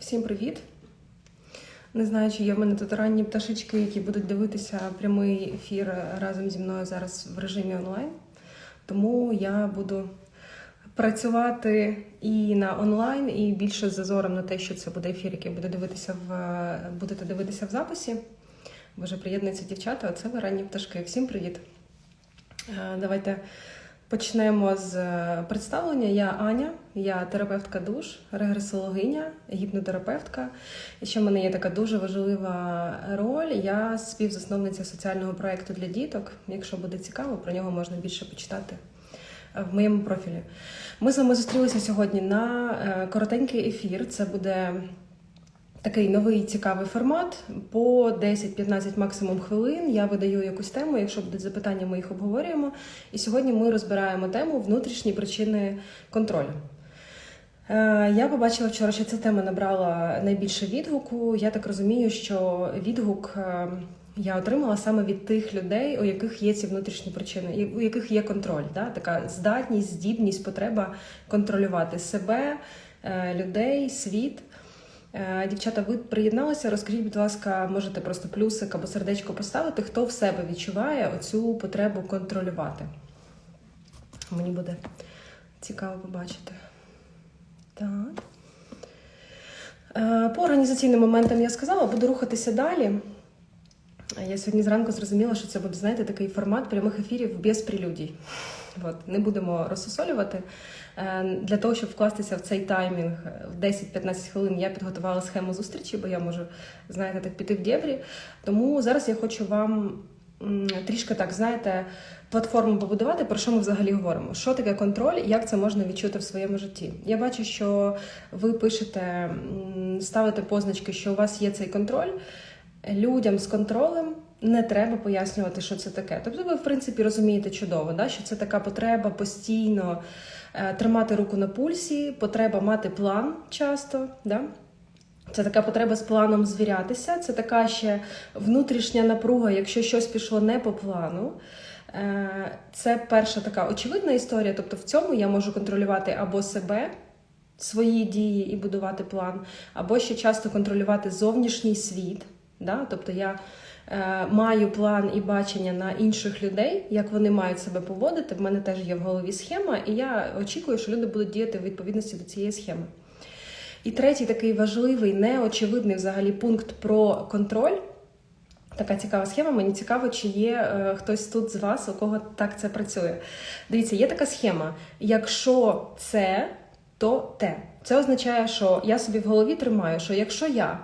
Всім привіт! Не знаю, чи є в мене тут ранні пташечки, які будуть дивитися прямий ефір разом зі мною зараз в режимі онлайн. Тому я буду працювати і на онлайн, і більше з зазором на те, що це буде ефір, який буде дивитися в будете дивитися в записі. Боже, приєднуються дівчата, оце ви ранні пташки. Всім привіт! Е, Давайте почнемо з е, представлення. Я Аня, я терапевтка душ, регресологиня, гіпнотерапевтка. І ще в мене є така дуже важлива роль. Я співзасновниця соціального проєкту для діток. Якщо буде цікаво, про нього можна більше почитати е, в моєму профілі. Ми з вами зустрілися сьогодні на е, коротенький ефір. Це буде такий новий цікавий формат по 10-15 максимум хвилин. Я видаю якусь тему. Якщо будуть запитання, ми їх обговорюємо. І сьогодні ми розбираємо тему внутрішні причини контролю. Е, Я побачила вчора, що ця тема набрала найбільше відгуку. Я так розумію, що відгук е, я отримала саме від тих людей, у яких є ці внутрішні причини, у яких є контроль. Да? Така здатність, здібність, потреба контролювати себе, е, людей, світ. Е, Дівчата, ви приєдналися? Розкажіть, будь ласка, можете просто плюсик або сердечко поставити, хто в себе відчуває оцю потребу контролювати. Мені буде цікаво побачити. Так. Е, По організаційним моментам я сказала, буду рухатися далі. Я сьогодні зранку зрозуміла, що це буде, знаєте, такий формат прямих ефірів без прелюдій. От, не будемо розсусолювати. Е, Для того, щоб вкластися в цей таймінг в 10-15 хвилин, я підготувала схему зустрічі, бо я можу, знаєте, так піти в дєбрі. Тому зараз я хочу вам трішки так, знаєте, платформу побудувати, про що ми взагалі говоримо. Що таке контроль і як це можна відчути в своєму житті? Я бачу, що ви пишете, ставите позначки, що у вас є цей контроль. Людям з контролем не треба пояснювати, що це таке. Тобто, ви, в принципі, розумієте чудово, да? що це така потреба постійно е, тримати руку на пульсі, потреба мати план часто. Да? Це така потреба з планом звірятися, це така ще внутрішня напруга, якщо щось пішло не по плану. Е, Це перша така очевидна історія. Тобто в цьому я можу контролювати або себе, свої дії і будувати план, або ще часто контролювати зовнішній світ. Да? Тобто я е, маю план і бачення на інших людей, як вони мають себе поводити. В мене теж є в голові схема, і я очікую, що люди будуть діяти в відповідності до цієї схеми. І третій такий важливий, неочевидний взагалі пункт про контроль. Така цікава схема. Мені цікаво, чи є е, хтось тут з вас, у кого так це працює. Дивіться, є така схема. Якщо це, то те. Це означає, що я собі в голові тримаю, що якщо я,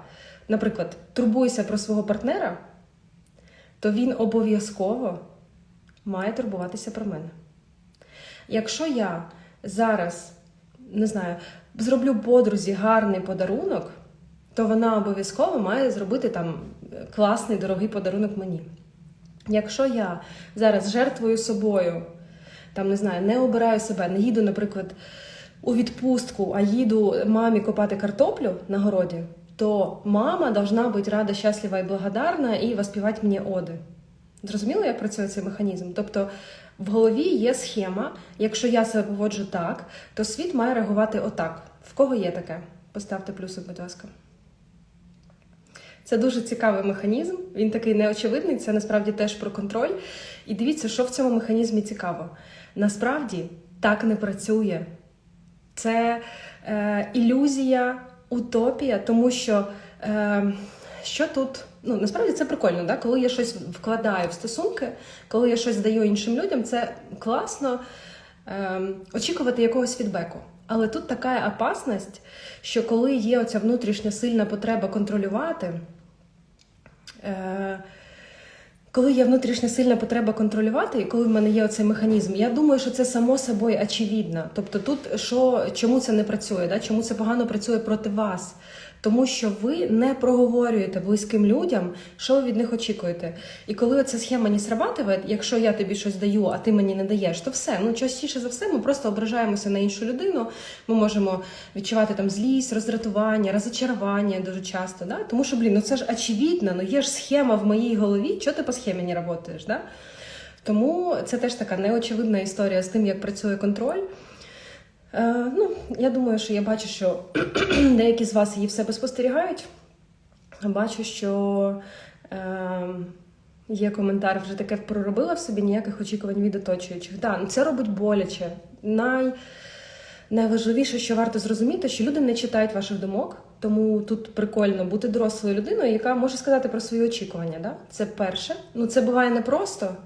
наприклад, турбуюся про свого партнера, то він обов'язково має турбуватися про мене. Якщо я зараз, не знаю, зроблю подрузі гарний подарунок, то вона обов'язково має зробити там класний дорогий подарунок мені. Якщо я зараз жертвую собою, там не знаю, не обираю себе, не їду, наприклад, у відпустку, а їду мамі копати картоплю на городі, то мама должна бути рада, щаслива і благодарна і воспівати мені оди. Зрозуміло, як працює цей механізм? Тобто в голові є схема, якщо я себе поводжу так, то світ має реагувати отак. В кого є таке? Поставте плюсик, будь ласка. Це дуже цікавий механізм, він такий неочевидний, це насправді теж про контроль. І дивіться, що в цьому механізмі цікаво. Насправді так не працює. Це е, ілюзія, утопія, тому що е, що тут. Ну, насправді це прикольно, да? коли я щось вкладаю в стосунки, коли я щось даю іншим людям, це класно е, очікувати якогось фідбеку. Але тут така опасність, що коли є оця внутрішня сильна потреба контролювати, е, коли є внутрішня сильна потреба контролювати, і коли в мене є оцей механізм, я думаю, що це само собою очевидно. Тобто, тут що, чому це не працює, да? чому це погано працює проти вас? Тому що ви не проговорюєте близьким людям, що ви від них очікуєте. І коли ця схема не срабатує, якщо я тобі щось даю, а ти мені не даєш, то все. Ну частіше за все, ми просто ображаємося на іншу людину. Ми можемо відчувати там злість, роздратування, розочарування дуже часто. Да? Тому що, блін, ну це ж очевидно, ну є ж схема в моїй голові, чого ти по схемі не працюєш? Да? Тому це теж така неочевидна історія з тим, як працює контроль. Е, ну, я думаю, що я бачу, що деякі з вас її в себе спостерігають. Бачу, що е, є коментар, вже таке проробила в собі ніяких очікувань від оточуючих. Так, ну це робить боляче. Най, найважливіше, що варто зрозуміти, що люди не читають ваших думок, тому тут прикольно бути дорослою людиною, яка може сказати про свої очікування. Да? Це перше. Ну це буває непросто.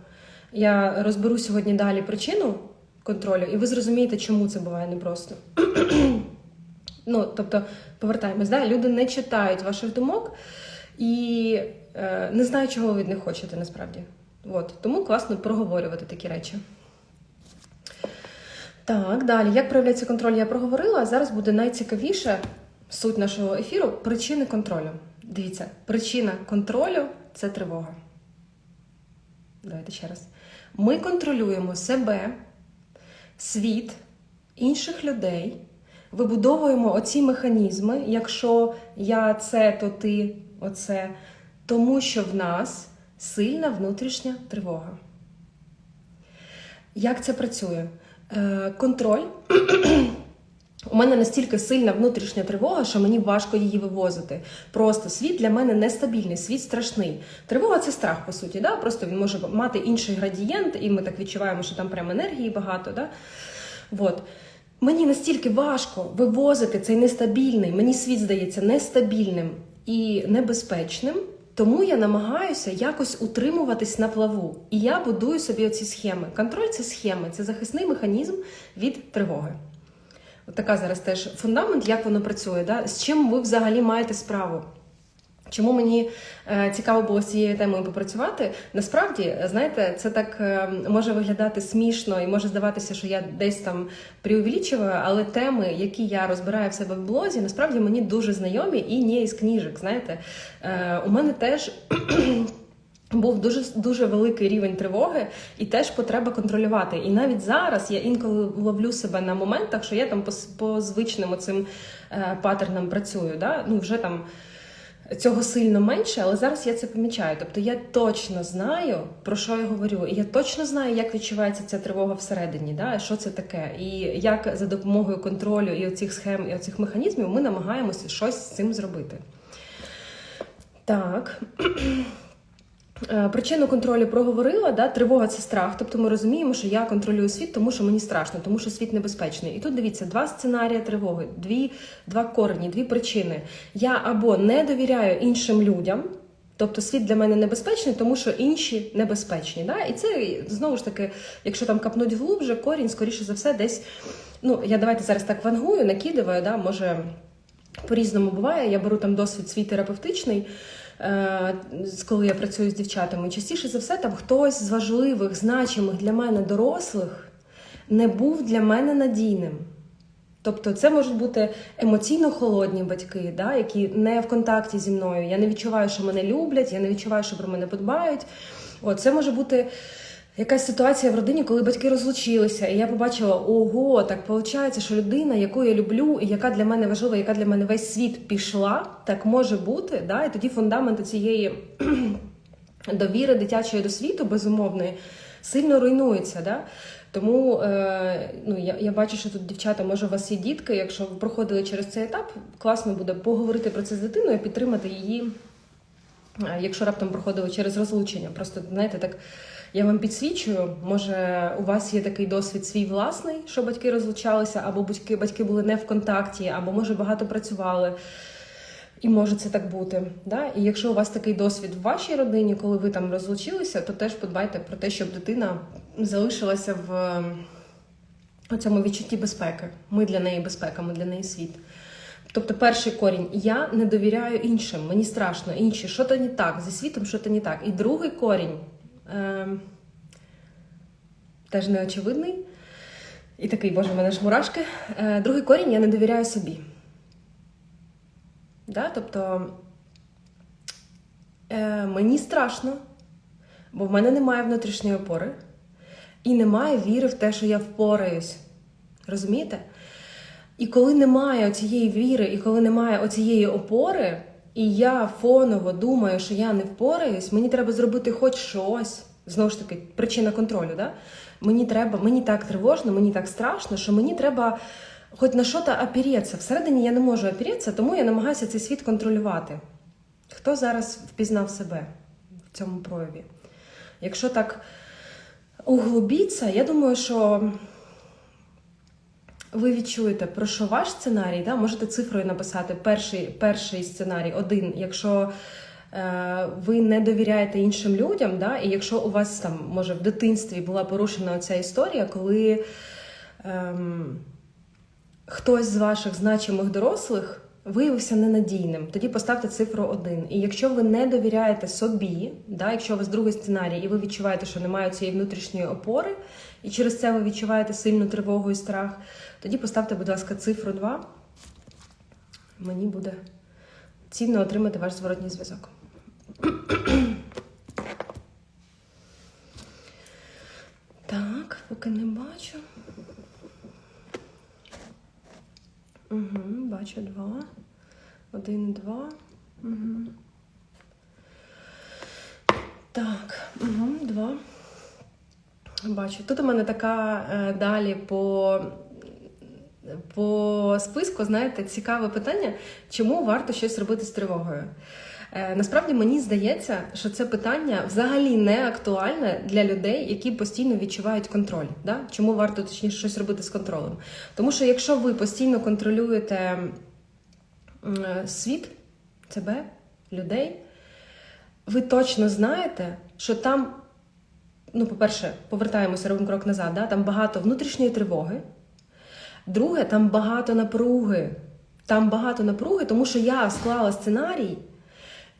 Я розберу сьогодні далі причину контролю, і ви зрозумієте, чому це буває непросто. ну, тобто, повертаємось, да? люди не читають ваших думок і е, не знають, чого ви від них хочете насправді. От. Тому класно проговорювати такі речі. Так, далі. Як проявляється контроль, я проговорила. Зараз буде найцікавіше суть нашого ефіру причини контролю. Дивіться, причина контролю це тривога. Давайте ще раз. Ми контролюємо себе, світ, інших людей, вибудовуємо оці механізми, якщо я це, то ти оце, тому що в нас сильна внутрішня тривога. Як це працює? Е, контроль. У мене настільки сильна внутрішня тривога, що мені важко її вивозити. Просто світ для мене нестабільний, світ страшний. Тривога це страх, по суті. Да? Просто він може мати інший градієнт, і ми так відчуваємо, що там прям енергії багато. Да? Вот. Мені настільки важко вивозити цей нестабільний, мені світ здається нестабільним і небезпечним. Тому я намагаюся якось утримуватись на плаву. І я будую собі оці схеми. Контроль це схеми, це захисний механізм від тривоги. Така зараз теж фундамент, як воно працює, да? з чим ви взагалі маєте справу. Чому мені е, цікаво було з цією темою попрацювати? Насправді, знаєте, це так е, може виглядати смішно і може здаватися, що я десь там преувеличую, але теми, які я розбираю в себе в блозі, насправді мені дуже знайомі і не із книжок. Знаєте, е, у мене теж. Був дуже дуже великий рівень тривоги і теж потреба контролювати. І навіть зараз я інколи ловлю себе на моментах, що я там по, по звичним оцим е, паттернам працюю. Да? Ну вже там цього сильно менше, але зараз я це помічаю. Тобто я точно знаю, про що я говорю, і я точно знаю, як відчувається ця тривога всередині, да? що це таке, і як за допомогою контролю і оцих схем, і оцих механізмів ми намагаємося щось з цим зробити. Так. Е, Причину контролю проговорила, да, тривога це страх. Тобто ми розуміємо, що я контролюю світ, тому що мені страшно, тому що світ небезпечний. І тут дивіться, два сценарії тривоги, дві, два корені, дві причини. Я або не довіряю іншим людям, тобто світ для мене небезпечний, тому що інші небезпечні. Да? І це знову ж таки, якщо там капнуть глубже, корінь, скоріше за все, десь. Ну, я давайте зараз так вангую, накидаю, да, може по-різному буває. Я беру там досвід свій терапевтичний. Е, коли я працюю з дівчатами, частіше за все, там хтось з важливих, значимих для мене дорослих не був для мене надійним. Тобто це можуть бути емоційно холодні батьки, да, які не в контакті зі мною. Я не відчуваю, що мене люблять, я не відчуваю, що про мене подбають. От, Це може бути якась ситуація в родині, коли батьки розлучилися, і я побачила, ого, так виходить, що людина, яку я люблю, і яка для мене важлива, яка для мене весь світ пішла, так може бути. Да? І тоді фундамент цієї довіри дитячої до світу, безумовної, сильно руйнується. Да? Тому е, ну, я я бачу, що тут дівчата, може, у вас є дітки. Якщо ви проходили через цей етап, класно буде поговорити про це з дитиною, підтримати її, е, якщо раптом проходили через розлучення. Просто знаєте, так я вам підсвічую, може, у вас є такий досвід свій власний, що батьки розлучалися, або батьки батьки були не в контакті, або може багато працювали. І може це так бути. Да? І якщо у вас такий досвід в вашій родині, коли ви там розлучилися, то теж подбайте про те, щоб дитина залишилася в цьому відчутті безпеки. Ми для неї безпека, ми для неї світ. Тобто, перший корінь я не довіряю іншим, мені страшно, інші, що то не так, зі світом що то не так. І другий корінь теж неочевидний. І такий, боже, в мене ж мурашки. Е, другий корінь я не довіряю собі. Да? Тобто е, мені страшно, бо в мене немає внутрішньої опори і немає віри в те, що я впораюсь. Розумієте? І коли немає цієї віри, і коли немає оцієї опори, і я фоново думаю, що я не впораюсь, мені треба зробити хоч щось. Знову ж таки, причина контролю. Да? Мені треба, мені так тривожно, мені так страшно, що мені треба хоч на що-то опереться. Всередині я не можу опереться, тому я намагаюся цей світ контролювати. Хто зараз впізнав себе в цьому прояві? Якщо так углубіться, я думаю, що ви відчуєте, про що ваш сценарій, да? можете цифрою написати перший, перший сценарій, один, якщо е, ви не довіряєте іншим людям, да? і якщо у вас там, може, в дитинстві була порушена ця історія, коли е, хтось з ваших значимих дорослих виявився ненадійним, тоді поставте цифру 1. І якщо ви не довіряєте собі, да, якщо у вас другий сценарій, і ви відчуваєте, що немає цієї внутрішньої опори, і через це ви відчуваєте сильну тривогу і страх, тоді поставте, будь ласка, цифру 2. Мені буде цінно отримати ваш зворотній зв'язок. Так, поки не бачу. Угу, бачу два. Один, два. Угу. Так, угу, два. Бачу. Тут у мене така е, далі по, по списку, знаєте, цікаве питання, чому варто щось робити з тривогою. Е, насправді мені здається, що це питання взагалі не актуальне для людей, які постійно відчувають контроль. Да? Чому варто точніше щось робити з контролем? Тому що якщо ви постійно контролюєте е, світ, себе, людей, ви точно знаєте, що там, ну, по-перше, повертаємося, робимо крок назад, да? там багато внутрішньої тривоги. Друге, там багато напруги. Там багато напруги, тому що я склала сценарій.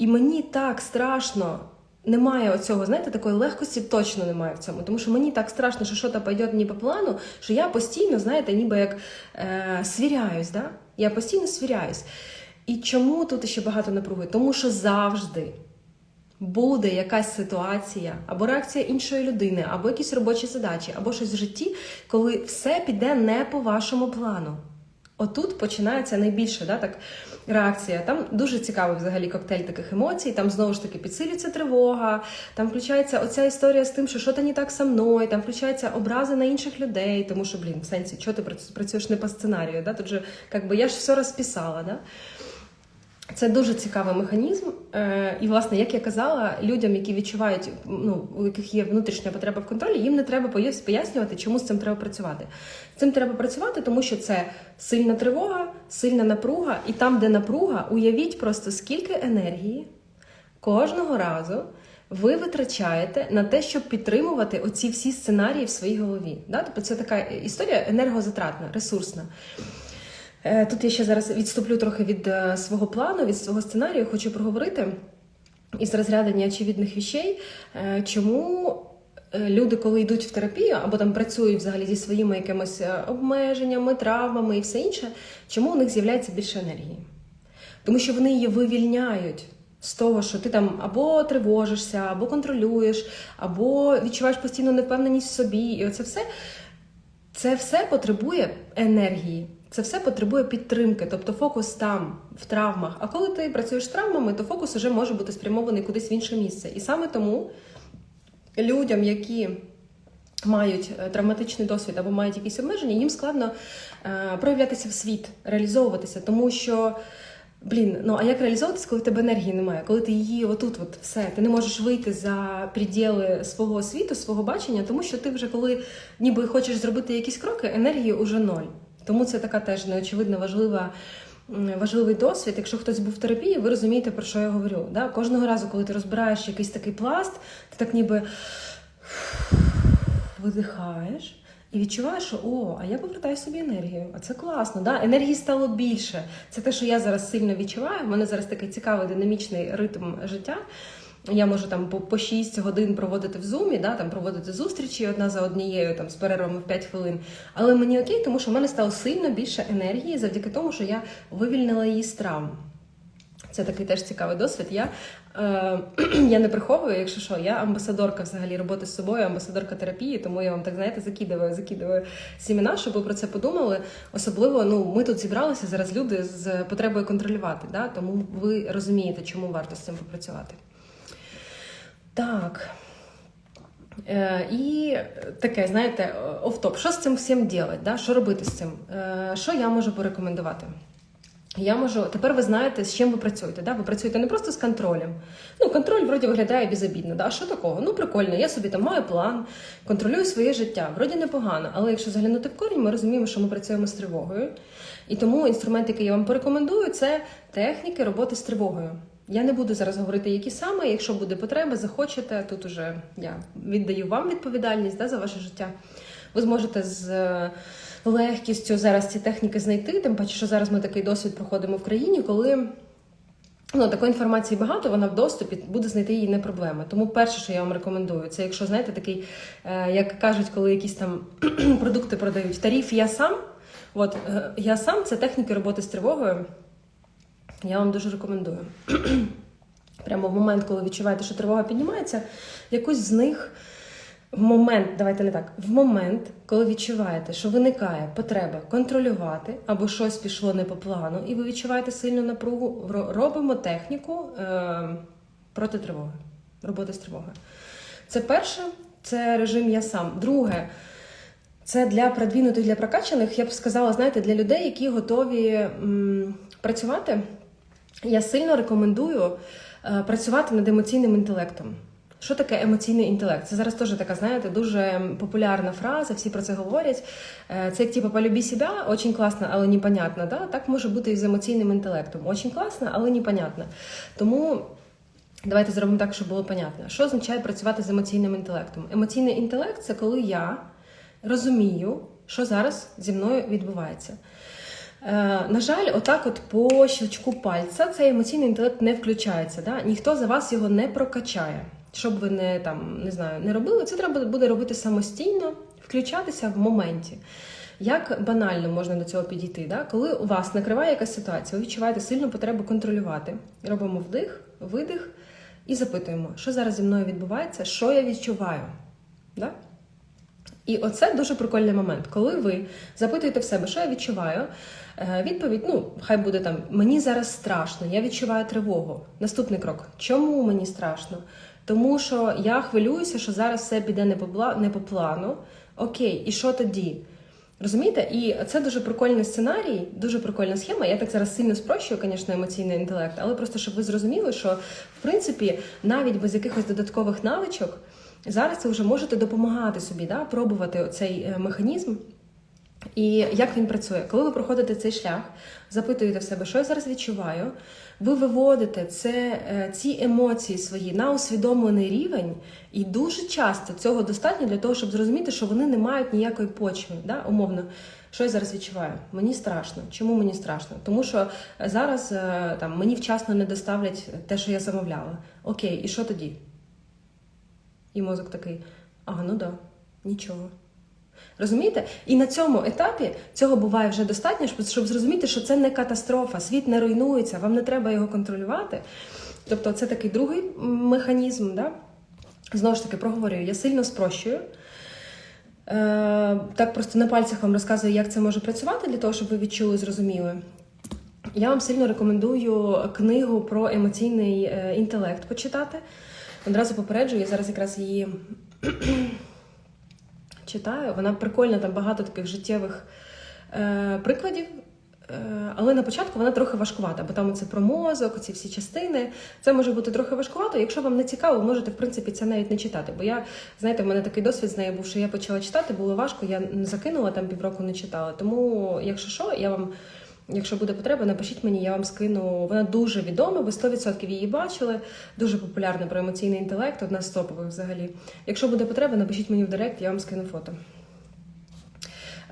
І мені так страшно, немає оцього, знаєте, такої легкості точно немає в цьому. Тому що мені так страшно, що щось пойде не по плану, що я постійно, знаєте, ніби як е, свіряюсь. Да? Я постійно свіряюсь. І чому тут ще багато напруги? Тому що завжди буде якась ситуація, або реакція іншої людини, або якісь робочі задачі, або щось в житті, коли все піде не по вашому плану. Отут починається найбільше да, так, реакція. Там дуже цікавий взагалі коктейль таких емоцій. Там знову ж таки підсилюється тривога, там включається оця історія з тим, що що то не так со мною, там включаються образи на інших людей, тому що, блін, в сенсі, чого ти працюєш не по сценарію? Да? Тут же, якби я ж все розписала. Да? Це дуже цікавий механізм. Е, І, власне, як я казала, людям, які відчувають, ну, у яких є внутрішня потреба в контролі, їм не треба пояснювати, чому з цим треба працювати. З цим треба працювати, тому що це сильна тривога, сильна напруга, і там, де напруга, уявіть просто скільки енергії кожного разу. Ви витрачаєте на те, щоб підтримувати оці всі сценарії в своїй голові. Тобто це така історія енергозатратна, ресурсна. Е, Тут я ще зараз відступлю трохи від е, свого плану, від свого сценарію, хочу проговорити із розряду неочевидних вещей, е, чому люди, коли йдуть в терапію або там працюють взагалі зі своїми якимись обмеженнями, травмами і все інше, чому у них з'являється більше енергії? Тому що вони її вивільняють. З того, що ти там або тривожишся, або контролюєш, або відчуваєш постійну невпевненість в собі, і оце все це все потребує енергії. Це все потребує підтримки, тобто фокус там, в травмах. А коли ти працюєш з травмами, то фокус вже може бути спрямований кудись в інше місце. І саме тому людям, які мають е, травматичний досвід або мають якісь обмеження, їм складно е, проявлятися в світ, реалізовуватися, тому що. Блін, ну а як реалізовуватися, коли в тебе енергії немає? Коли ти її отут, от все, ти не можеш вийти за приділи свого світу, свого бачення, тому що ти вже коли ніби хочеш зробити якісь кроки, енергії уже ноль. Тому це така теж неочевидно важлива. Важливий досвід, якщо хтось був в терапії, ви розумієте, про що я говорю. Да? Кожного разу, коли ти розбираєш якийсь такий пласт, ти так ніби видихаєш і відчуваєш, що о, а я повертаю собі енергію. А це класно. Да? Енергії стало більше. Це те, що я зараз сильно відчуваю. У мене зараз такий цікавий динамічний ритм життя. Я можу там по, по 6 годин проводити в зумі, да, там проводити зустрічі одна за однією, там з перервами в 5 хвилин. Але мені окей, тому що в мене стало сильно більше енергії завдяки тому, що я вивільнила її з травм. Це такий теж цікавий досвід. Я е, я не приховую, якщо що, я амбасадорка взагалі роботи з собою, амбасадорка терапії, тому я вам так знаєте закидаю, закидаю сімена, щоб ви про це подумали. Особливо, ну ми тут зібралися зараз люди з потребою контролювати. Да? Тому ви розумієте, чому варто з цим попрацювати. Так. Е, і таке, знаєте, офтоп, що з цим всім робити? Да? Що робити з цим? Е, що я можу порекомендувати? Я можу, тепер ви знаєте, з чим ви працюєте. Да? Ви працюєте не просто з контролем. Ну, контроль вроді виглядає безобідно. Да? Що такого? Ну, прикольно, я собі там маю план, контролюю своє життя. Вроді непогано, але якщо заглянути в корінь, ми розуміємо, що ми працюємо з тривогою. І тому інструмент, який я вам порекомендую, це техніки роботи з тривогою. Я не буду зараз говорити, які саме. Якщо буде потреба, захочете, тут уже я віддаю вам відповідальність да, за ваше життя. Ви зможете з е, легкістю зараз ці техніки знайти, тим паче, що зараз ми такий досвід проходимо в країні, коли ну, такої інформації багато, вона в доступі, буде знайти її не проблема. Тому перше, що я вам рекомендую, це якщо знаєте, такий, е, як кажуть, коли якісь там продукти продають, тариф я сам. От е, я сам це техніки роботи з тривогою. Я вам дуже рекомендую. Прямо в момент, коли відчуваєте, що тривога піднімається, якусь з них в момент, давайте не так, в момент, коли відчуваєте, що виникає потреба контролювати або щось пішло не по плану, і ви відчуваєте сильну напругу, ро- робимо техніку е, проти тривоги, роботи з тривогою. Це перше, це режим я сам. Друге, це для продвинутих, для прокачаних, я б сказала, знаєте, для людей, які готові м, працювати. Я сильно рекомендую е, працювати над емоційним інтелектом. Що таке емоційний інтелект? Це зараз теж така, знаєте, дуже популярна фраза, всі про це говорять. Е, Це як типу полюбі себе, очень класно, але непонятно. Да? Так може бути і з емоційним інтелектом. Очень класно, але непонятно. Тому давайте зробимо так, щоб було понятно. Що означає працювати з емоційним інтелектом? Емоційний інтелект це коли я розумію, що зараз зі мною відбувається. Е, на жаль, отак, от по щелчку пальця, цей емоційний інтелект не включається. Да? Ніхто за вас його не прокачає. Щоб ви не там не знаю, не робили, це треба буде робити самостійно, включатися в моменті. Як банально можна до цього підійти? Да? Коли у вас накриває якась ситуація, ви відчуваєте сильну потребу контролювати. Робимо вдих, видих і запитуємо, що зараз зі мною відбувається, що я відчуваю. Да? І оце дуже прикольний момент, коли ви запитуєте в себе, що я відчуваю. Е, Відповідь, ну, хай буде там, мені зараз страшно, я відчуваю тривогу. Наступний крок. Чому мені страшно? Тому що я хвилююся, що зараз все піде не по, не по плану. Окей, і що тоді? Розумієте? І це дуже прикольний сценарій, дуже прикольна схема. Я так зараз сильно спрощую, звісно, емоційний інтелект, але просто щоб ви зрозуміли, що в принципі навіть без якихось додаткових навичок зараз ви вже можете допомагати собі, да, пробувати цей е, механізм. І як він працює? Коли ви проходите цей шлях, запитуєте в себе, що я зараз відчуваю, ви виводите це, е, ці емоції свої на усвідомлений рівень, і дуже часто цього достатньо для того, щоб зрозуміти, що вони не мають ніякої почви. Да? Умовно, що я зараз відчуваю? Мені страшно. Чому мені страшно? Тому що зараз е, там мені вчасно не доставлять те, що я замовляла. Окей, і що тоді? І мозок такий: ага, ну да, нічого. Розумієте? І на цьому етапі цього буває вже достатньо, щоб- зрозуміти, що це не катастрофа, світ не руйнується, вам не треба його контролювати. Тобто, це такий другий механізм. Да? Знову ж таки, проговорюю, я сильно спрощую. Е, так просто на пальцях вам розказую, як це може працювати, для того, щоб ви відчули, зрозуміли. Я вам сильно рекомендую книгу про емоційний е, інтелект почитати. Одразу попереджую, я зараз якраз її читаю. Вона прикольна, там багато таких життєвих е, прикладів. Е, Але на початку вона трохи важкувата, бо там це про мозок, ці всі частини. Це може бути трохи важкувато. Якщо вам не цікаво, можете в принципі це навіть не читати. Бо я, знаєте, в мене такий досвід з нею був, що я почала читати, було важко, я закинула там півроку не читала. Тому, якщо що, я вам. Якщо буде потреба, напишіть мені, я вам скину. Вона дуже відома, ви 100% її бачили. Дуже популярна про емоційний інтелект, одна з топових взагалі. Якщо буде потреба, напишіть мені в директ, я вам скину фото.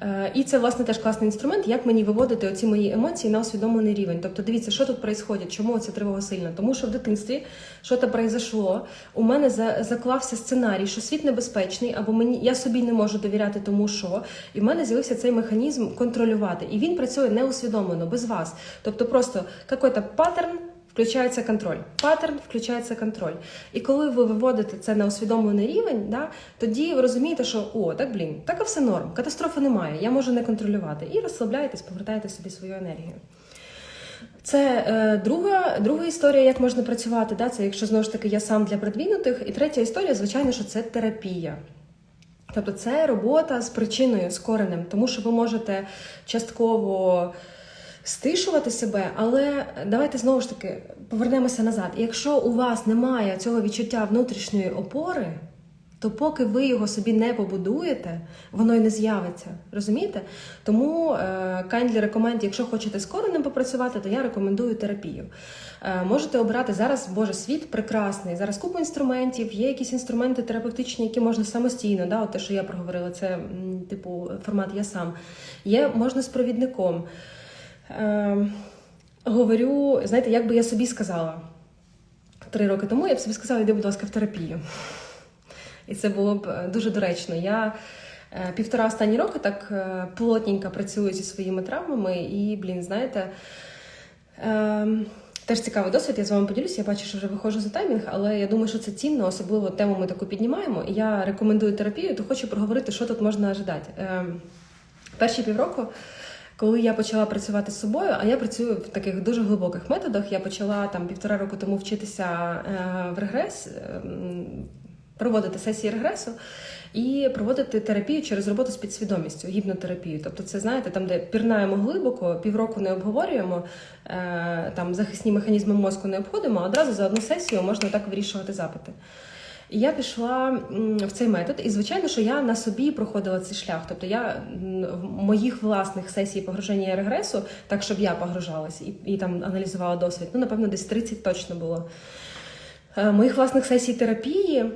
Е, І це, власне, теж класний інструмент, як мені виводити оці мої емоції на усвідомлений рівень. Тобто, дивіться, що тут відбувається, чому ця тривога сильна? Тому що в дитинстві щось произошло, у мене за- заклався сценарій, що світ небезпечний, або мені я собі не можу довіряти тому, що і в мене з'явився цей механізм контролювати. І він працює неусвідомлено, без вас. Тобто, просто якийсь паттерн. Включається контроль. Паттерн включається контроль. І коли ви виводите це на усвідомлений рівень, да, тоді ви розумієте, що о, так блін, так і все норм, катастрофи немає, я можу не контролювати. І розслабляєтесь, повертаєте собі свою енергію. Це е, друга, друга історія, як можна працювати. Да? Це якщо знову ж таки я сам для продвинутих. І третя історія, звичайно, що це терапія. Тобто це робота з причиною, з коренем, тому що ви можете частково стишувати себе, але давайте знову ж таки повернемося назад. Якщо у вас немає цього відчуття внутрішньої опори, то поки ви його собі не побудуєте, воно й не з'явиться. Розумієте? Тому kindly recommend, якщо хочете з коренем попрацювати, то я рекомендую терапію. Е, можете обрати зараз, Боже, світ прекрасний. Зараз купа інструментів, є якісь інструменти терапевтичні, які можна самостійно, да, от те, що я проговорила, це типу формат я сам. Є можна з провідником. Е, говорю, знаєте, як би я собі сказала три роки тому, я б собі сказала, йди, будь ласка, в терапію. І це було б е, дуже доречно. Я е, півтора останні роки так е, плотненько працюю зі своїми травмами, і, блін, знаєте, е, теж цікавий досвід, я з вами поділюся. Я бачу, що вже виходжу за таймінг, але я думаю, що це цінно, особливо тему ми таку піднімаємо. Я рекомендую терапію, то хочу проговорити, що тут можна ожидати. Е, перші півроку. Коли я почала працювати з собою, а я працюю в таких дуже глибоких методах. Я почала там півтора року тому вчитися е, в регрес, е, проводити сесії регресу і проводити терапію через роботу з підсвідомістю, гіпнотерапію. Тобто, це знаєте, там, де пірнаємо глибоко, півроку не обговорюємо, е, там захисні механізми мозку не обходимо, а одразу за одну сесію можна так вирішувати запити. І я пішла в цей метод, і звичайно, що я на собі проходила цей шлях. Тобто я в моїх власних сесій погруження і регресу, так щоб я погружалась і, і там аналізувала досвід. Ну, напевно, десь 30 точно було. Е, Моїх власних сесій терапії.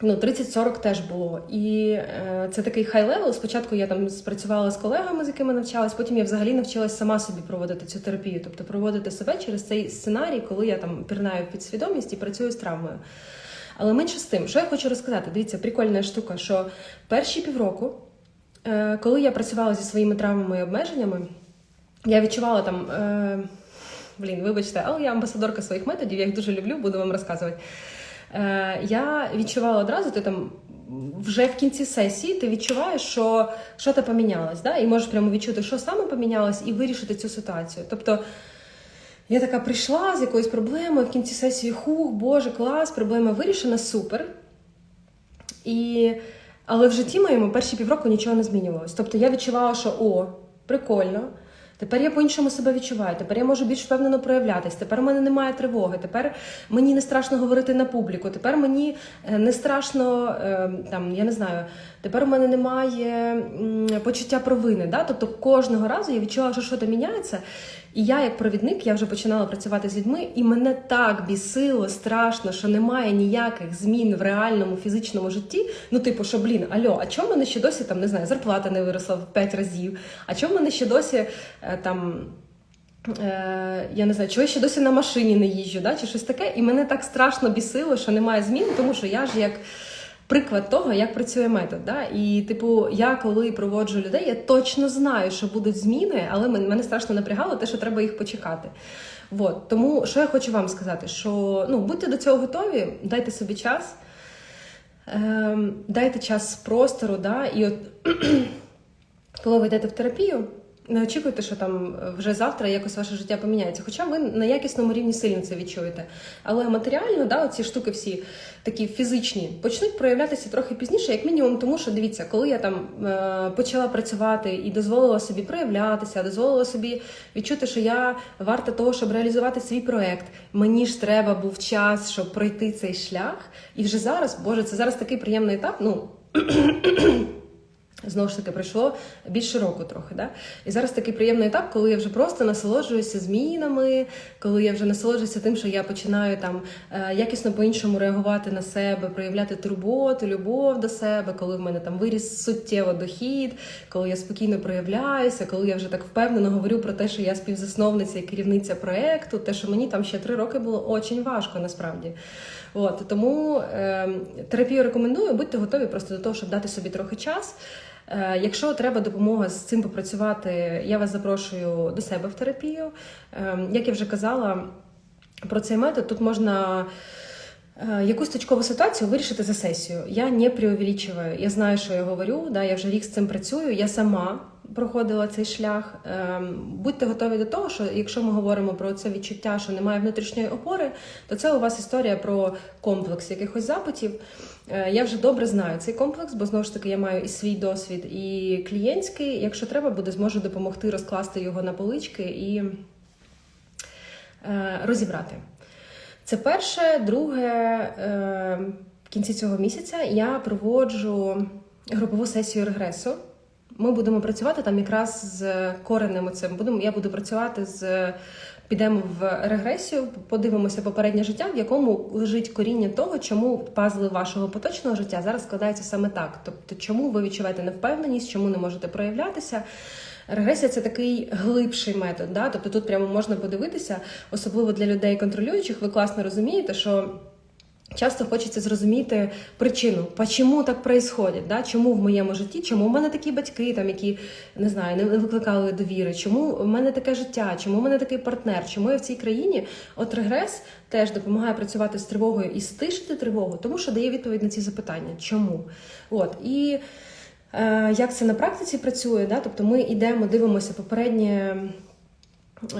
Ну, 30-40 теж було. І е, це такий хай-левел. Спочатку я там спрацювала з колегами, з якими навчалась, потім я взагалі навчилась сама собі проводити цю терапію, тобто проводити себе через цей сценарій, коли я там пірнаю в підсвідомість і працюю з травмою. Але менше з тим, що я хочу розказати, дивіться, прикольна штука, що перші півроку, е, коли я працювала зі своїми травмами і обмеженнями, я відчувала там. Е, блін, вибачте, але я амбасадорка своїх методів, я їх дуже люблю, буду вам розказувати. Е, я відчувала одразу, ти там вже в кінці сесії ти відчуваєш, що що то помінялось, да? і можеш прямо відчути, що саме помінялось, і вирішити цю ситуацію. Тобто я така прийшла з якоюсь проблемою в кінці сесії, хух, боже, клас, проблема вирішена, супер. І... Але в житті моєму перші півроку нічого не змінювалось. Тобто я відчувала, що о, прикольно. Тепер я по-іншому себе відчуваю, тепер я можу більш впевнено проявлятись, тепер у мене немає тривоги, тепер мені не страшно говорити на публіку, тепер мені е, не страшно, е, там, я не знаю, тепер у мене немає почуття провини. Да? Тобто кожного разу я відчувала, що щось міняється. І я, як провідник, я вже починала працювати з людьми, і мене так бісило, страшно, що немає ніяких змін в реальному фізичному житті. Ну, типу, що блін, альо, а чому мене ще досі там не знаю, зарплата не виросла в 5 разів? А чому мене ще досі е, там. Е, я не знаю, чого я ще досі на машині не їжджу, да, чи щось таке, і мене так страшно бісило, що немає змін, тому що я ж як приклад того, як працює метод. Да? І, типу, я коли проводжу людей, я точно знаю, що будуть зміни, але мене страшно напрягало те, що треба їх почекати. От. Тому що я хочу вам сказати, що ну, будьте до цього готові, дайте собі час, ем, дайте час простору, да? і от коли ви йдете в терапію. Не очікуйте, що там вже завтра якось ваше життя поміняється. Хоча ви на якісному рівні сильно це відчуєте. Але матеріально, да, ці штуки всі такі фізичні, почнуть проявлятися трохи пізніше, як мінімум, тому що дивіться, коли я там е, почала працювати і дозволила собі проявлятися, дозволила собі відчути, що я варта того, щоб реалізувати свій проект. Мені ж треба був час, щоб пройти цей шлях. І вже зараз, боже, це зараз такий приємний етап. Ну. Знову ж таки, пройшло більше року трохи. Да? І зараз такий приємний етап, коли я вже просто насолоджуюся змінами, коли я вже насолоджуюся тим, що я починаю там е, якісно по-іншому реагувати на себе, проявляти турботу, любов до себе, коли в мене там виріс суттєво дохід, коли я спокійно проявляюся, коли я вже так впевнено говорю про те, що я співзасновниця і керівниця проекту, те, що мені там ще три роки було очень важко насправді. От тому е, терапію рекомендую, будьте готові просто до того, щоб дати собі трохи час. Е, Якщо треба допомога з цим попрацювати, я вас запрошую до себе в терапію. Е, Як я вже казала про цей метод, тут можна. е, Якусь точкову ситуацію вирішити за сесію. Я не преувеличиваю. Я знаю, що я говорю. Да, я вже рік з цим працюю. Я сама проходила цей шлях. Ем, Будьте готові до того, що якщо ми говоримо про це відчуття, що немає внутрішньої опори, то це у вас історія про комплекс якихось запитів. Е, Я вже добре знаю цей комплекс, бо знову ж таки я маю і свій досвід, і клієнтський. Якщо треба буде, зможу допомогти розкласти його на полички і е, розібрати. Це перше. Друге, е, в кінці цього місяця я проводжу групову сесію регресу. Ми будемо працювати там якраз з коренем цим. Будемо, я буду працювати з. Підемо в регресію, подивимося попереднє життя, в якому лежить коріння того, чому пазли вашого поточного життя зараз складаються саме так. Тобто, чому ви відчуваєте невпевненість, чому не можете проявлятися. Регресія це такий глибший метод. Да? Тобто тут прямо можна подивитися, особливо для людей контролюючих, ви класно розумієте, що. Часто хочеться зрозуміти причину, чому так відбувається, да? чому в моєму житті, чому в мене такі батьки, там, які не знаю, не викликали довіри, чому в мене таке життя, чому в мене такий партнер, чому я в цій країні. От регрес теж допомагає працювати з тривогою і стишити тривогу, тому що дає відповідь на ці запитання. Чому? От і е, як це на практиці працює? Да? Тобто ми йдемо, дивимося попереднє.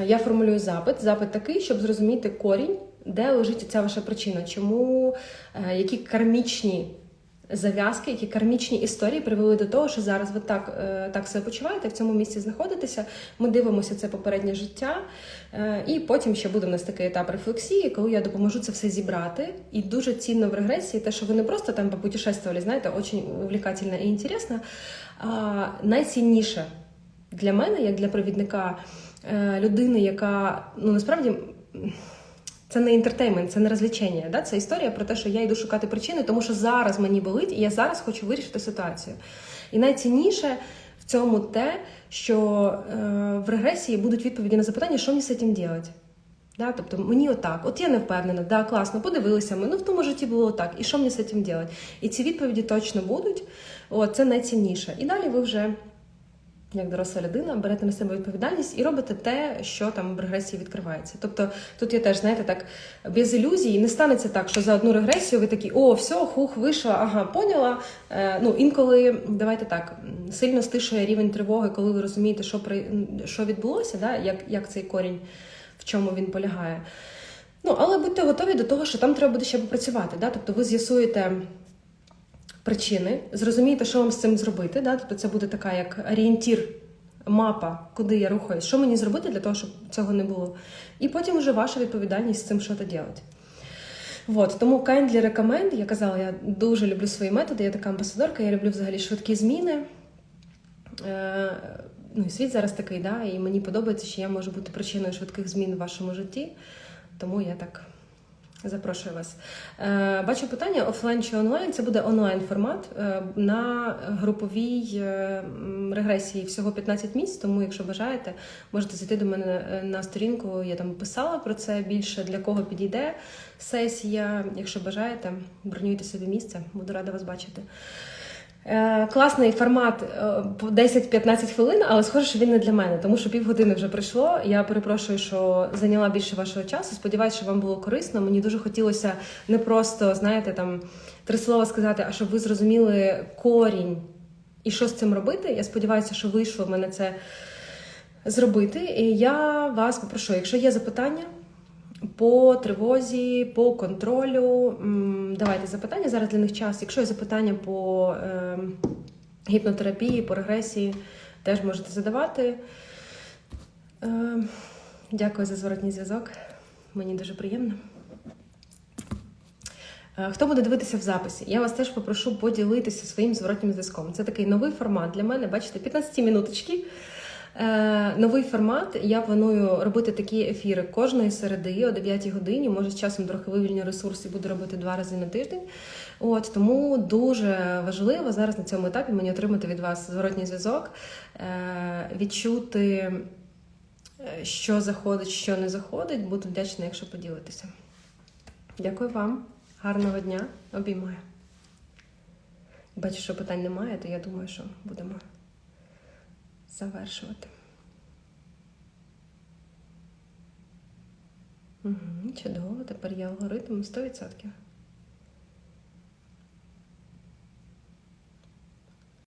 Я формулюю запит. Запит такий, щоб зрозуміти корінь, де лежить ця ваша причина, чому е, які кармічні зав'язки, які кармічні історії привели до того, що зараз ви так е, так себе почуваєте, в цьому місці знаходитеся. Ми дивимося це попереднє життя, е, і потім ще буде у нас такий етап рефлексії, коли я допоможу це все зібрати. І дуже цінно в регресії, те, що ви не просто там попутешествували, знаєте, дуже увлекательно і інтересно, а найцінніше для мене, як для провідника людини, яка ну насправді. Це не інтертеймент, це не розвлечення. Да? Це історія про те, що я йду шукати причини, тому що зараз мені болить, і я зараз хочу вирішити ситуацію. І найцінніше в цьому те, що е, в регресії будуть відповіді на запитання, що мені з цим робити. Да? Тобто мені отак, от я не впевнена, да, класно, подивилися ми, ну в тому житті було так, і що мені з цим робити? І ці відповіді точно будуть. О, це найцінніше. І далі ви вже як доросла людина, берете на себе відповідальність і робите те, що там в регресії відкривається. Тобто тут я теж, знаєте, так без ілюзій не станеться так, що за одну регресію ви такі, о, все, хух, вийшла, ага, поняла. Е, ну, інколи, давайте так, сильно стишує рівень тривоги, коли ви розумієте, що при що відбулося, да? як, як цей корінь, в чому він полягає. Ну, але будьте готові до того, що там треба буде ще попрацювати. Да? Тобто ви з'ясуєте причини, зрозумієте, що вам з цим зробити. Да? Тобто це буде така як орієнтір, мапа, куди я рухаюсь, що мені зробити для того, щоб цього не було. І потім вже ваша відповідальність з цим що то робити. Вот, тому kindly recommend, я казала, я дуже люблю свої методи, я така амбасадорка, я люблю взагалі швидкі зміни. Е, ну і Світ зараз такий, да, і мені подобається, що я можу бути причиною швидких змін в вашому житті. Тому я так Запрошую вас. Е, бачу питання офлайн чи онлайн. Це буде онлайн формат е, на груповій е, регресії всього 15 місць. Тому, якщо бажаєте, можете зайти до мене на сторінку. Я там писала про це більше для кого підійде сесія. Якщо бажаєте, бронюйте собі місце, буду рада вас бачити. Класний формат 10-15 хвилин, але схоже, що він не для мене, тому що півгодини вже пройшло. Я перепрошую, що зайняла більше вашого часу. Сподіваюся, що вам було корисно. Мені дуже хотілося не просто, знаєте, там три слова сказати, а щоб ви зрозуміли корінь і що з цим робити. Я сподіваюся, що вийшло в мене це зробити. І я вас попрошу, якщо є запитання. По тривозі, по контролю. Давайте запитання зараз для них час. Якщо є запитання по е, гіпнотерапії, по регресії, теж можете задавати. Е, Дякую за зворотній зв'язок. Мені дуже приємно. Е, хто буде дивитися в записі? Я вас теж попрошу поділитися своїм зворотнім зв'язком. Це такий новий формат для мене. Бачите, 15 минуточки. Е, новий формат. Я планую робити такі ефіри кожної середи о 9 годині. Може, з часом трохи вивільню ресурси, буду робити два рази на тиждень. От тому дуже важливо зараз на цьому етапі мені отримати від вас зворотній зв'язок, е, відчути, е, що заходить, що не заходить. Буду вдячна, якщо поділитеся. Дякую вам, гарного дня, обіймаю. Бачу, що питань немає, то я думаю, що будемо завершувати. Угу, Чудово, тепер я алгоритм 100%.